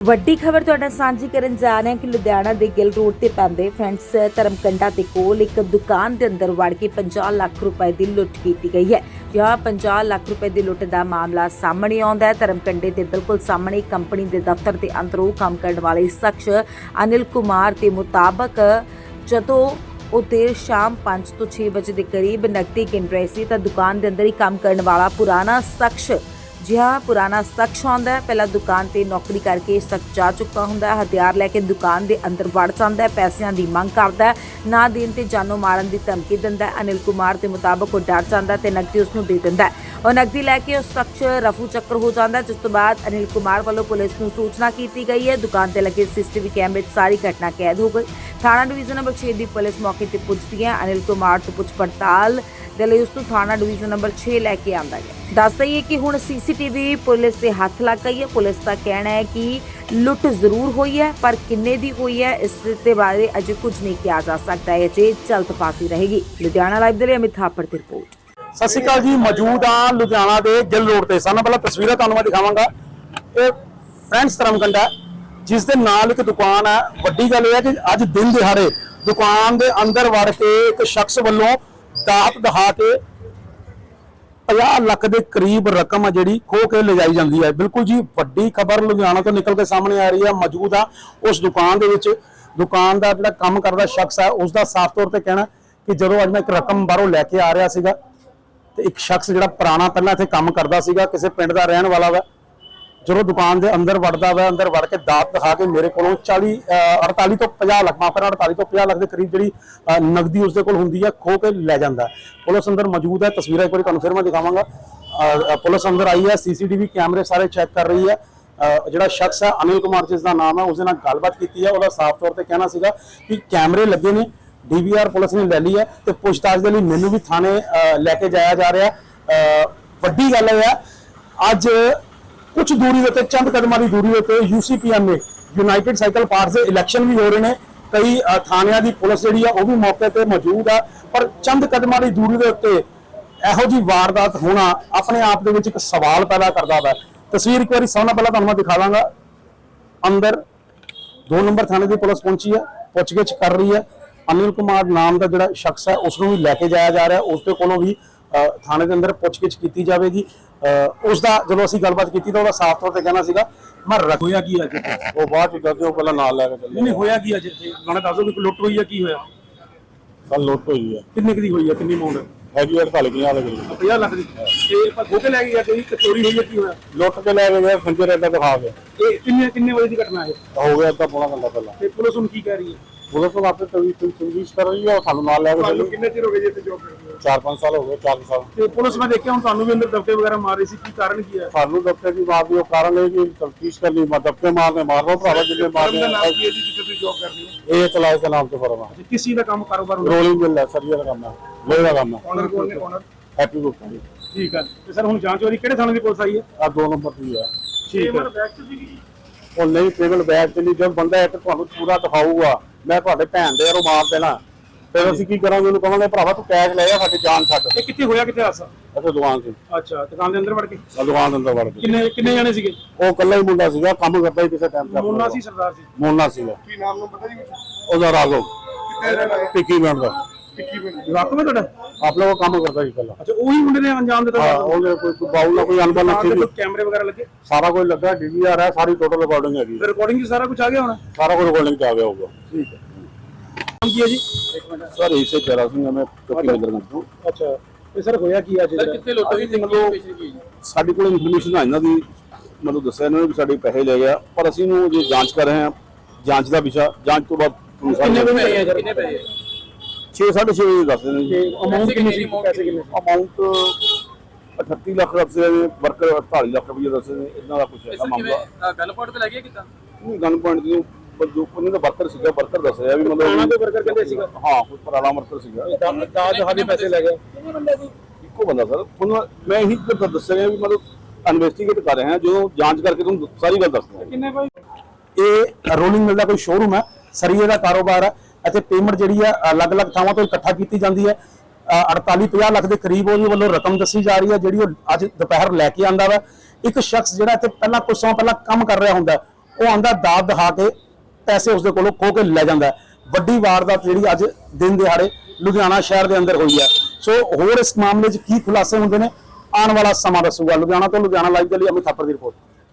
ਵੱਡੀ ਖਬਰ ਤੁਹਾਡਾ ਸਾਂਝੀ ਕਰਨ ਜਾ ਰਹੇ ਹਾਂ ਕਿ ਲੁਧਿਆਣਾ ਦੇ ਗਿੱਲ ਰੋਡ ਤੇ ਪੈਂਦੇ ਫਰੈਂਡਸ ਧਰਮਕੰਡਾ ਦੇ ਕੋਲ ਇੱਕ ਦੁਕਾਨ ਦੇ ਅੰਦਰ ਵੜ ਕੇ 50 ਲੱਖ ਰੁਪਏ ਦੀ ਲੁੱਟ ਕੀਤੀ ਗਈ ਹੈ। ਜਿਹ 50 ਲੱਖ ਰੁਪਏ ਦੀ ਲੁੱਟ ਦਾ ਮਾਮਲਾ ਸਾਹਮਣੇ ਆਉਂਦਾ ਹੈ। ਧਰਮਕੰਡੇ ਦੇ ਬਿਲਕੁਲ ਸਾਹਮਣੇ ਕੰਪਨੀ ਦੇ ਦਫ਼ਤਰ ਦੇ ਅੰਦਰੋਂ ਕੰਮ ਕਰਨ ਵਾਲੇ ਸ਼ਖਸ ਅਨਿਲ ਕੁਮਾਰ ਦੇ ਮੁਤਾਬਕ ਜਦੋਂ ਉਹ ਦੇਰ ਸ਼ਾਮ 5 ਤੋਂ 6 ਵਜੇ ਦੇ ਕਰੀਬ ਨਕਦੀ ਗਿਣ ਰਹੇ ਸੀ ਤਾਂ ਦੁਕਾਨ ਦੇ ਅੰਦਰ ਹੀ ਕੰਮ ਕਰਨ ਵਾਲਾ ਪੁਰਾਣਾ ਸ਼ਖਸ ਜਿਹਾ ਪੁਰਾਣਾ ਸ਼ਖਸ ਆਉਂਦਾ ਹੈ। ਪਹਿਲਾਂ ਦੁਕਾਨ ਤੇ ਨੌਕਰੀ ਕਰਕੇ ਸ਼ਖਸ ਜਾ ਚੁੱਕਾ ਹੁੰਦਾ ਹੈ। ਹਥਿਆਰ ਲੈ ਕੇ ਦੁਕਾਨ ਦੇ ਅੰਦਰ ਵੜ ਜਾਂਦਾ ਹੈ। ਪੈਸਿਆਂ ਦੀ ਮੰਗ ਕਰਦਾ ਹੈ। ਨਾ ਦੇਣ ਤੇ ਜਾਨੋਂ ਮਾਰਨ ਦੀ ਧਮਕੀ ਦਿੰਦਾ ਹੈ। ਅਨਿਲ ਕੁਮਾਰ ਦੇ ਮੁਤਾਬਕ ਉਹ ਡਰ ਜਾਂਦਾ ਹੈ ਤੇ ਨਕਦੀ ਉਸ ਨੂੰ ਦੇ ਦਿੰਦਾ ਹੈ। ਉਹ ਨਕਦੀ ਲੈ ਕੇ ਉਸ ਸ਼ਖਸ ਰਫੂ ਚੱਕਰ ਹੋ ਜਾਂਦਾ ਜਿਸ ਤੋਂ ਬਾਅਦ ਅਨਿਲ ਕੁਮਾਰ ਵੱਲੋਂ ਪੁਲਿਸ ਨੂੰ ਸੂਚਨਾ ਕੀਤੀ ਗਈ ਹੈ। ਦੁਕਾਨ ਤੇ ਲੱਗੇ ਸੀਸੀਟੀਵੀ ਕੈਮਰੇ 'ਚ ਸਾਰੀ ਘਟਨਾ ਕੈਦ ਹੋ ਗਈ। ਥਾਣਾ ਡਿਵੀਜ਼ਨ ਨੰਬਰ 6 ਦੀ ਪੁਲਿਸ ਮੌਕੇ ਤੇ ਪੁੱਜਦੀ ਹੈ। ਅਨਿਲ ਕੁਮਾਰ ਤੋਂ ਪੁੱਛ ਪੜਤਾਲ ਦੇ ਲਈ ਉਸ ਨੂੰ ਥਾਣਾ ਡਿਵੀਜ਼ਨ ਨੰਬਰ 6 ਲੈ ਕੇ ਆਂਦਾ ਗਿਆ। ਦੱਸ ਦਈਏ ਕਿ ਹੁਣ ਸੀਸੀਟੀਵੀ ਪੁਲਿਸ ਦੇ ਹੱਥ ਲੱਗ ਗਈ ਹੈ। ਪੁਲਿਸ ਦਾ ਕਹਿਣਾ ਹੈ ਕਿ ਲੁੱਟ ਜ਼ਰੂਰ ਹੋਈ ਹੈ, ਪਰ ਕਿੰਨੇ ਦੀ ਹੋਈ ਹੈ, ਇਸ ਦੇ ਬਾਰੇ ਅਜੇ ਕੁਝ ਨਹੀਂ ਕਿਹਾ ਜਾ ਸਕਦਾ। ਹੈ ਅਜੇ ਚਲਤ ਪਾਸੀ ਰਹੇਗੀ। ਲੁਧਿਆਣਾ ਲਾਈਵ ਦੇ ਲਈ ਅਮਿਤ ਥਾਪੜ ਦੀ ਰਿਪੋਰਟ। ਸਤਿ ਸ਼੍ਰੀ ਅਕਾਲ ਜੀ, ਮੌਜੂਦ ਆ ਲੁਧਿਆਣਾ ਦੇ ਗਿੱਲ ਰੋਡ ਤੇ। ਸਾਨੂੰ ਪਹਿਲਾਂ ਤਸਵੀਰਾਂ ਤੁਹਾਨੂੰ ਮੈਂ ਦਿਖਾਵਾਂਗਾ। ਇਹ ਫਰੈਂਡਸ ਧਰਮਕੰਡਾ ਜਿਸ ਦੇ ਨਾਲ ਇੱਕ ਦੁਕਾਨ ਹੈ। ਵੱਡੀ ਗੱਲ ਇਹ ਹੈ ਕਿ ਅੱਜ ਦਿਨ ਦਿਹਾੜੇ ਦੁਕਾਨ ਦੇ ਅੰਦਰ ਵੜ ਕੇ ਇੱਕ ਸ਼ਖਸ ਵੱਲੋਂ ਦਾਤ ਦਿਖਾ ਕੇ 50 ਲੱਖ ਦੇ ਕਰੀਬ ਰਕਮ ਆ ਜਿਹੜੀ ਖੋ ਕੇ ਲਿਜਾਈ ਜਾਂਦੀ ਹੈ। ਬਿਲਕੁਲ ਜੀ, ਵੱਡੀ ਖਬਰ ਲੁਧਿਆਣਾ ਤੋਂ ਨਿਕਲ ਕੇ ਸਾਹਮਣੇ ਆ ਰਹੀ ਹੈ। ਮੌਜੂਦ ਆ ਉਸ ਦੁਕਾਨ ਦੇ ਵਿੱਚ। ਦੁਕਾਨ ਦਾ ਜਿਹੜਾ ਕੰਮ ਕਰਦਾ ਸ਼ਖਸ ਹੈ ਉਸ ਦਾ ਸਾਫ਼ ਤੌਰ ਤੇ ਕਹਿਣਾ ਕਿ ਜਦੋਂ ਅੱਜ ਮੈਂ ਇੱਕ ਰਕਮ ਬਾਹਰੋਂ ਲੈ ਕੇ ਆ ਰਿਹਾ ਸੀਗਾ ਤੇ ਇੱਕ ਸ਼ਖਸ ਜਿਹੜਾ ਪੁਰਾਣਾ ਪਹਿਲਾਂ ਇੱਥੇ ਕੰਮ ਕਰਦਾ ਸੀਗਾ, ਕਿਸੇ ਪਿੰਡ ਦਾ ਰਹਿਣ ਵਾਲਾ ਵਾ, ਜਦੋਂ ਦੁਕਾਨ ਦੇ ਅੰਦਰ ਵੜਦਾ ਵਾ, ਅੰਦਰ ਵੜ ਕੇ ਦਾਤ ਦਿਖਾ ਕੇ ਮੇਰੇ ਕੋਲੋਂ 40 ਅਹ 48 ਤੋਂ 50 ਲੱਖ, ਮਾਫ ਕਰਨਾ 48 ਤੋਂ 50 ਲੱਖ ਦੇ ਕਰੀਬ ਜਿਹੜੀ, ਅਹ ਨਗਦੀ ਉਸਦੇ ਕੋਲ ਹੁੰਦੀ ਹੈ ਖੋ ਕੇ ਲੈ ਜਾਂਦਾ। ਪੁਲਿਸ ਅੰਦਰ ਮੌਜੂਦ ਹੈ, ਤਸਵੀਰਾਂ ਇੱਕ ਵਾਰੀ ਤੁਹਾਨੂੰ ਫਿਰ ਮੈਂ ਦਿਖਾਵਾਂਗਾ। ਪੁਲਿਸ ਅੰਦਰ ਆਈ ਹੈ, ਸੀਸੀਟੀਵੀ ਕੈਮਰੇ ਸਾਰੇ ਚੈੱਕ ਕਰ ਰਹੀ ਹੈ। ਜਿਹੜਾ ਸ਼ਖਸ ਹੈ, ਅਨਿਲ ਕੁਮਾਰ ਜਿਸ ਦਾ ਨਾਮ ਹੈ ਉਸ ਦੇ ਨਾਲ ਗੱਲਬਾਤ ਕੀਤੀ ਹੈ। ਉਹਦਾ ਸਾਫ਼ ਤੌਰ ਤੇ ਕਹਿਣਾ ਸੀਗਾ ਕਿ ਕੈਮਰੇ ਲੱਗੇ ਨੇ। ਡੀਵੀਆਰ ਪੁਲਿਸ ਨੇ ਲੈ ਲਈ ਹੈ ਤੇ ਪੁੱਛਤਾਛ ਦੇ ਲਈ ਮੈਨੂੰ ਵੀ ਥਾਣੇ ਲੈ ਕੇ ਜਾਇਆ ਜਾ ਰਿਹਾ ਵੱਡੀ ਗੱਲ ਇਹ ਹੈ, ਅੱਜ ਕੁਝ ਦੂਰੀ ਦੇ ਉੱਤੇ, ਚੰਦ ਕਦਮਾਂ ਦੀ ਦੂਰੀ ਦੇ ਉੱਤੇ ਯੂਸੀਪੀਐਮ ਨੇ ਯੂਨਾਈਟਿਡ ਸਾਈਕਲ ਪਾਰਟਸ ਦੇ ਇਲੈਕਸ਼ਨ ਵੀ ਹੋ ਰਹੇ ਨੇ। ਕਈ ਥਾਣਿਆਂ ਦੀ ਪੁਲਿਸ ਜਿਹੜੀ ਆ ਉਹ ਵੀ ਮੌਕੇ ਤੇ ਮੌਜੂਦ ਆ ਪਰ ਚੰਦ ਕਦਮਾਂ ਦੀ ਦੂਰੀ ਦੇ ਉੱਤੇ ਇਹੋ ਜੀ ਵਾਰਦਾਤ ਹੋਣਾ ਆਪਣੇ ਆਪ ਦੇ ਵਿੱਚ ਇੱਕ ਸਵਾਲ ਪੈਦਾ ਕਰਦਾ ਵਾ ਤਸਵੀਰ ਇੱਕ ਵਾਰੀ ਸਭ ਨਾਲ ਪਹਿਲਾਂ ਤੁਹਾਨੂੰ ਮੈਂ ਦਿਖਾ ਦਾਂਗਾ। ਅੰਦਰ ਦੋ ਨੰਬਰ ਥਾਣੇ ਦੀ ਪੁਲਿਸ ਪਹੁੰਚੀ ਹੈ, ਪੁੱਛਗਿੱਛ ਕਰ ਰਹੀ ਹੈ। ਅਨਿਲ ਕੁਮਾਰ ਨਾਮ ਦਾ ਜਿਹੜਾ ਸ਼ਖਸ ਹੈ ਉਸ ਨੂੰ ਵੀ ਲੈ ਕੇ ਜਾਇਆ ਜਾ ਰਿਹਾ ਉਸ ਦੇ ਕੋਲੋਂ ਵੀ ਥਾਣੇ ਦੇ ਅੰਦਰ ਪੁੱਛਗਿੱਛ ਕੀਤੀ ਜਾਵੇਗੀ। ਉਸ ਦਾ ਜਦੋਂ ਅਸੀਂ ਗੱਲਬਾਤ ਕੀਤੀ ਤਾਂ ਉਹਦਾ ਸਾਫ਼ ਤੌਰ ਤੇ ਕਹਿਣਾ ਸੀਗਾ ਮੈਂ ਰੱਖ ਹੋਇਆ ਕੀ ਅੱਜ? ਉਹ ਬਾਅਦ ਚ ਦੱਸਿਓ ਪਹਿਲਾਂ ਨਾਲ ਲੈ ਕੇ ਚੱਲੇ। ਨਹੀਂ ਹੋਇਆ ਕੀ ਅੱਜ ਇੱਥੇ? ਗਾਣਾ ਦੱਸ ਕੋਈ ਲੁੱਟ ਹੋਈ ਹੈ ਕੀ ਹੋਇਆ? ਕੱਲ ਲੁੱਟ ਹੋਈ ਹੈ ਕਿੰਨੇ ਕੁ ਦੀ ਹੋਈ ਹੈ ਕਿੰਨੀ ਅਮਾਉਂਟ ਹੈਗੀ 48 50 ਲੱਗੀ 50 ਲੱਖ ਦੀ? ਤੇ ਆਪਾਂ ਖੋ ਕੇ ਲੈ ਜਾਂ ਕੋਈ ਚੋਰੀ ਹੋਈ ਹੈ ਕੀ ਹੋਇਆ? ਲੁੱਟ ਕੇ ਲੈ ਕੇ ਗਏ ਫਿੰਜਰ ਐਡਾ ਦਿਖਾ ਕੇ। ਇਹ ਕਿੰਨੇ ਕਿੰਨੇ ਵਜੇ ਦੀ ਘਟਨਾ ਹੈ ਹੋ ਗਿਆ ਤਾਂ ਪੌਣਾ ਘੰਟਾ ਪਹਿਲਾਂ। ਤੇ ਪੁਲਿਸ ਹੁਣ ਕੀ ਕਹਿ ਰਹੀ ਹੈ? ਪੁਲਿਸ ਨੂੰ ਆਪੇ ਤਵੀ ਤਵੀਸ਼ ਕਰ ਰਹੀ ਹੈ ਉਹ ਸਾਨੂੰ ਨਾਲ ਲੈ ਕੇ ਤੁਹਾਨੂੰ ਚੱਲੀ। ਕਿੰਨੇ ਚਿਰ ਹੋ ਗਏ ਜੀ ਇੱਥੇ ਜੋਬ ਕਰਦੇ ਹੋ 4-5 ਸਾਲ ਹੋ ਗਏ 4 ਸਾਲ। ਤੇ ਪੁਲਿਸ ਮੈਂ ਦੇਖਿਆ ਹੁਣ ਤੁਹਾਨੂੰ ਵੀ ਅੰਦਰ ਦਬਕੇ ਵਗੈਰਾ ਮਾਰ ਰਹੀ ਸੀ ਕੀ ਕਾਰਨ ਕੀ ਹੈ? ਸਾਨੂੰ ਦਫ਼ਤਰ ਦੀ ਮਾਰ ਦੀ ਉਹ ਕਾਰਨ ਹੈ ਕਿ ਤਫਤੀਸ਼ ਕਰਨੀ ਮੈਂ ਦਫ਼ਤੇ ਮਾਰਨੇ ਮਾਰ ਲਓ ਭਰਾਵਾ ਜਿੰਨੇ ਫਰਮ ਦਾ ਨਾਮ ਮਾਰਨੇ ਕੀ ਹੈ ਜੀ ਜਿੱਥੇ ਤੁਸੀਂ ਜੋਬ ਕਰਦੇ ਹੋ? ਇਹ ਚਲਾਏ ਦੇ ਨਾਮ ਤੇ ਫਰਮ ਹੈ ਤੇ ਕਿਸ ਦਾ ਕੰਮ ਕਾਰੋਬਾਰ ਹੁੰਦਾ? ਰੋਲਿੰਗ ਮਿਲ ਹੈ ਸਰੀਆ ਦਾ ਕੰਮ ਹੈ ਲੋਹੇ ਦਾ ਕੰਮ ਹੈ। ਓਨਰ ਕੋਲ ਨੇ ਓਨਰ ਹੈਪੀ ਗੁਪਤਾ ਜੀ। ਠੀਕ ਹੈ। ਤੇ ਸਰ ਹੁਣ ਜਾਂਚ ਵਾਲੀ ਕਿਹੜੇ ਥਾਣੇ ਦੀ ਪੁਲਿਸ ਆਈ ਹੈ? ਆ ਦੋ ਨੰਬਰ ਦੀ ਹੈ। ਠੀਕ ਹੈ। ਉਹ ਨਹੀਂ ਪੇਮੈਂਟ ਬੈਕ ਤੇ ਨਹੀਂ ਜਦ ਬੰਦਾ ਇੱਕ ਤੁਹਾਨੂੰ ਪੂਰਾ ਦਿਖਾਊਗਾ ਮੈਂ ਤੁਹਾਡੇ ਭੈਣ ਦੇ ਯਾਰੋਂ ਮਾਰ ਦੇਣਾ। ਫਿਰ ਅਸੀਂ ਕੀ ਕਰਾਂਗੇ? ਉਹਨੂੰ ਕਹਾਂਗੇ ਭਰਾਵਾ ਤੂੰ ਕੈਸ਼ ਲੈ ਜਾ ਸਾਡੀ ਜਾਨ ਛੱਡ ਇਹ ਕਿੱਥੇ ਹੋਇਆ ਕਿੱਥੇ ਹਾਸਾ ਅਸੀਂ ਦੁਕਾਨ ਸੀ ਅੱਛਾ ਦੁਕਾਨ ਦੇ ਅੰਦਰ ਵੜ ਕੇ? ਆ ਦੁਕਾਨ ਦੇ ਅੰਦਰ ਵੜ ਕੇ। ਕਿੰਨੇ ਕਿੰਨੇ ਜਣੇ ਸੀਗੇ? ਉਹ ਇਕੱਲਾ ਹੀ ਮੁੰਡਾ ਸੀਗਾ ਕੰਮ ਕਰਦਾ ਹੀ ਕਿਸੇ ਟਾਈਮ ਤੇ ਮੋਨਾ ਸੀ ਸਰਦਾਰ ਸੀ ਮੋਨਾ ਸੀਗਾ। ਕੀ ਨਾਮ ਨੂੰ ਪਤਾ ਜੀ ਉਹਦਾ ਰਾਗੋ ਕਿੱਥੇ ਰਹਿਣਾ ਹੈ ਟਿੱਕੀ ਮਿੰਟ ਦਾ। ਜਵਾਕ ਮੈਂ ਤੁਹਾਡਾ? ਆਪ ਲੋਗੋ ਕੰਮ ਕਰਦਾ ਸੀ ਪਹਿਲਾਂ। ਅੱਛਾ ਉਹੀ ਮੁੰਡੇ ਨੇ ਅੰਜਾਮ ਦਿੱਤਾ ਹਾਂ ਉਹਦੇ ਕੋਈ ਕੋਈ ਬਾਉਲ ਨਾ ਕੋਈ ਅਨਬਨ ਦੁਕਾਨ ਨਹੀਂ ਤੇ ਸੀ। ਕੋਈ ਕੈਮਰੇ ਵਗੈਰਾ ਲੱਗੇ? ਸਾਰਾ ਕੁਝ ਲੱਗਾ ਡੀਵੀਆਰ ਹੈ ਸਾਰੀ ਟੋਟਲ ਰਿਕਾਰਡਿੰਗ ਹੈਗੀ ਹੈ। ਰਿਕਾਰਡਿੰਗ 'ਚ ਸਾਰਾ ਕੁਝ ਆ ਗਿਆ ਹੁਣ? ਸਾਰਾ ਕੁਝ ਰਿਕਾਰਡਿੰਗ ਤੇ ਆ ਗਿਆ ਹੋਊਗਾ। ਠੀਕ ਹੈ। ਨਾਮ ਕੀ ਹੈ ਜੀ? ਸਰ ਇਸੇ ਚਰਾ ਸਿੰਘ ਮੈਂ ਚੌਕੀ ਨਗਰ ਤੋਂ ਅੱਛਾ ਤੇ ਸਰ ਹੋਇਆ ਕੀ ਅੱਜ ਸਰ ਕਿੱਥੇ ਲੁੱਟ ਹੋਈ ਤੇ ਕੀ ਪੇਸ਼ੀ ਕੀ ਸਾਡੀ ਕੋਲ ਇਨਫੋਰਮੇਸ਼ਨ ਆ ਇਹਨਾਂ ਦੀ। ਮੈਨੂੰ ਦੱਸਿਆ ਇਹਨਾਂ ਨੇ ਵੀ ਸਾਡੇ ਪੈਸੇ ਲੈ ਗਿਆ ਪਰ ਅਸੀਂ ਨੂੰ ਜੇ ਜਾਂਚ ਕਰ ਰਹੇ ਹਾਂ ਜਾਂਚ ਦਾ ਵਿਸ਼ਾ ਜਾਂਚ ਤੋਂ ਬਾਅਦ ਕਿੰਨੇ ਪੈਸੇ ਹੈ ਸਰ ਕਿੰਨੇ ਪੈਸੇ 6 6.5 ਵਜੇ ਦੱਸਦੇ ਨੇ ਤੇ ਜੀ ਅਮਾਉਂਟ ਕਿੰਨੀ ਸੀ? ਪੈਸੇ ਕਿੰਨੇ ਅਮਾਉਂਟ 38 ਲੱਖ ਦੱਸਦੇ ਨੇ ਵਰਕਰ 48 ਲੱਖ ਰੁਪਏ ਦੱਸਦੇ ਨੇ ਇਹਨਾਂ ਦਾ ਕੁਝ ਐਸਾ ਮਾਮਲਾ। ਪਾਟ ਤੇ ਲੱਗ ਗਿਆ ਕਿੱਦਾਂ? ਨਹੀਂ ਗਨ ਪੁਆਇੰਟ ਦੀ ਜੋ ਉਹਨੇ ਦਾ ਵਰਕਰ ਸੀਗਾ ਵਰਕਰ ਦੱਸ ਰਿਹਾ ਵੀ ਮਤਲਬ ਕੋਈ worker ਕਹਿੰਦੇ ਸੀਗਾ। ਹਾਂ ਕੋਈ ਪੁਰਾਣਾ ਵਰਕਰ ਸੀਗਾ। ਦਾਦ ਸਾਡੇ ਪੈਸੇ ਲੈ ਗਏ। ਇੱਕੋ ਬੰਦਾ ਸਰ ਤੁਹਾਨੂੰ ਮੈਂ ਇਹੀ ਤਾਂ ਦੱਸ ਰਿਹਾ ਵੀ ਮਤਲਬ ਇਨਵੈਸਟੀਗੇਟ ਕਰ ਰਹੇ ਹਾਂ ਜਦੋਂ ਜਾਂਚ ਕਰਕੇ ਤੁਹਾਨੂੰ ਸਾਰੀ ਗੱਲ ਦੱਸਦਾ ਕਿੰਨੇ ਭਾਈ ਇਹ ਰੋਲਿੰਗ ਮਿਲ ਦਾ ਕੋਈ ਸ਼ੋਰੂਮ ਹੈ ਸਰੀਏ ਦਾ ਕਾਰੋਬਾਰ ਹੈ ਇੱਥੇ ਪੇਮੈਂਟ ਜਿਹੜੀ ਹੈ ਅਲੱਗ-ਅਲੱਗ ਥਾਵਾਂ ਤੋਂ ਇਕੱਠਾ ਕੀਤੀ ਜਾਂਦੀ ਹੈ। 48-50 ਲੱਖ ਦੇ ਕਰੀਬ ਉਹਦੇ ਵੱਲੋਂ ਰਕਮ ਦੱਸੀ ਜਾ ਰਹੀ ਹੈ, ਜਿਹੜੀ ਉਹ ਅੱਜ ਦੁਪਹਿਰ ਲੈ ਕੇ ਆਂਦਾ ਵਾ। ਇੱਕ ਸ਼ਖਸ ਜਿਹੜਾ ਇੱਥੇ ਪਹਿਲਾਂ ਕੁਝ ਸਮਾਂ ਪਹਿਲਾਂ ਕੰਮ ਕਰ ਰਿਹਾ ਹੁੰਦਾ, ਉਹ ਆਂਦਾ ਦਾਤ ਦਿਖਾ ਕੇ ਪੈਸੇ ਉਸਦੇ ਕੋਲੋਂ ਖੋ ਕੇ ਲੈ ਜਾਂਦਾ। ਵੱਡੀ ਵਾਰਦਾਤ ਜਿਹੜੀ ਅੱਜ ਦਿਨ ਦਿਹਾੜੇ ਲੁਧਿਆਣਾ ਸ਼ਹਿਰ ਦੇ ਅੰਦਰ ਹੋਈ ਹੈ। ਸੋ ਹੋਰ ਇਸ ਮਾਮਲੇ 'ਚ ਕੀ ਖੁਲਾਸੇ ਹੁੰਦੇ ਨੇ, ਆਉਣ ਵਾਲਾ ਸਮਾਂ ਦੱਸੂਗਾ। ਲੁਧਿਆਣਾ ਤੋਂ ਲੁਧਿਆਣਾ ਲਾਈਵ ਦੇ ਲਈ ਅਮਿਤ ਥਾਪਰ ਦੀ ਰਿਪੋਰਟ।